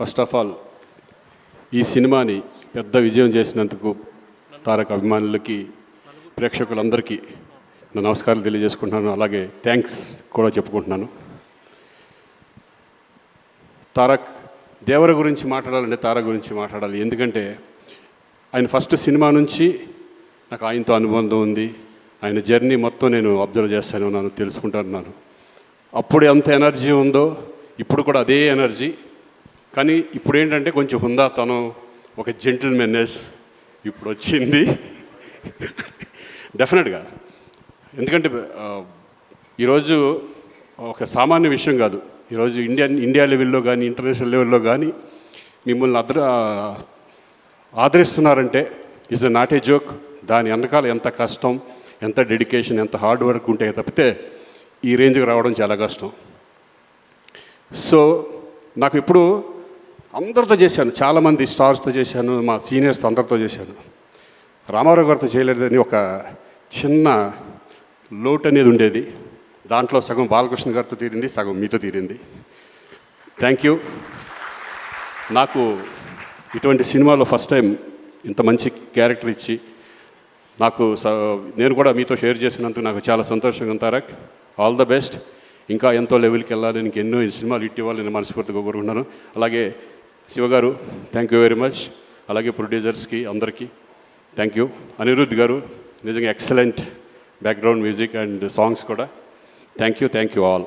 First of all ఈ సినిమాని పెద్ద విజయం చేసినందుకు తారక అభిమానులకి ప్రేక్షకులందరికీ నా నమస్కారాలు తెలియజేసుకుంటున్నాను. అలాగే థ్యాంక్స్ కూడా చెప్పుకుంటున్నాను. తారక్ దేవర గురించి మాట్లాడాలంటే తారక్ గురించి మాట్లాడాలి. ఎందుకంటే ఆయన ఫస్ట్ సినిమా నుంచి నాకు ఆయనతో అనుబంధం ఉంది. ఆయన జర్నీ మొత్తం నేను అబ్జర్వ్ చేస్తానే ఉన్నాను. తెలుసుకుంటున్నాను అప్పుడు ఎంత ఎనర్జీ ఉందో ఇప్పుడు కూడా అదే ఎనర్జీ కానీ ఇప్పుడు ఏంటంటే కొంచెం హుందాతనం ఒక జెంటిల్మెన్నెస్ ఇప్పుడు వచ్చింది డెఫినెట్గా ఎందుకంటే ఈరోజు ఒక సామాన్య విషయం కాదు. ఈరోజు ఇండియా ఇండియా లెవెల్లో కానీ ఇంటర్నేషనల్ లెవెల్లో కానీ మిమ్మల్ని అద్ర ఆదరిస్తున్నారంటే is a not a joke. దాని వెనకాల ఎంత కష్టం ఎంత డెడికేషన్ ఎంత హార్డ్ వర్క్ ఉంటే తప్పితే ఈ రేంజ్కి రావడం చాలా కష్టం. సో నాకు ఇప్పుడు అందరితో చేశాను. చాలామంది స్టార్స్తో చేశాను మా సీనియర్స్తో అందరితో చేశాను. రామారావు గారితో చేయలేదని ఒక చిన్న లోటు అనేది ఉండేది. దాంట్లో సగం బాలకృష్ణ గారితో తీరింది సగం మీతో తీరింది. థ్యాంక్ యూ నాకు ఇటువంటి సినిమాలో ఫస్ట్ టైం ఇంత మంచి క్యారెక్టర్ ఇచ్చి నాకు స- నేను కూడా మీతో షేర్ చేసినందుకు నాకు చాలా సంతోషంగా ఉంది తారక్. ఆల్ ద బెస్ట్ ఇంకా ఎంతో లెవెల్కి వెళ్ళాలి నీకు ఎన్నో సినిమాలు ఇట్టి నేను మనస్ఫూర్తిగా కోరుకుంటున్నాను. అలాగే శివగారు థ్యాంక్ యూ వెరీ మచ్ అలాగే ప్రొడ్యూసర్స్కి అందరికీ థ్యాంక్ యూ అనిరుద్ధ్ గారు నిజంగా excellent background music and songs కూడా. Thank you thank you all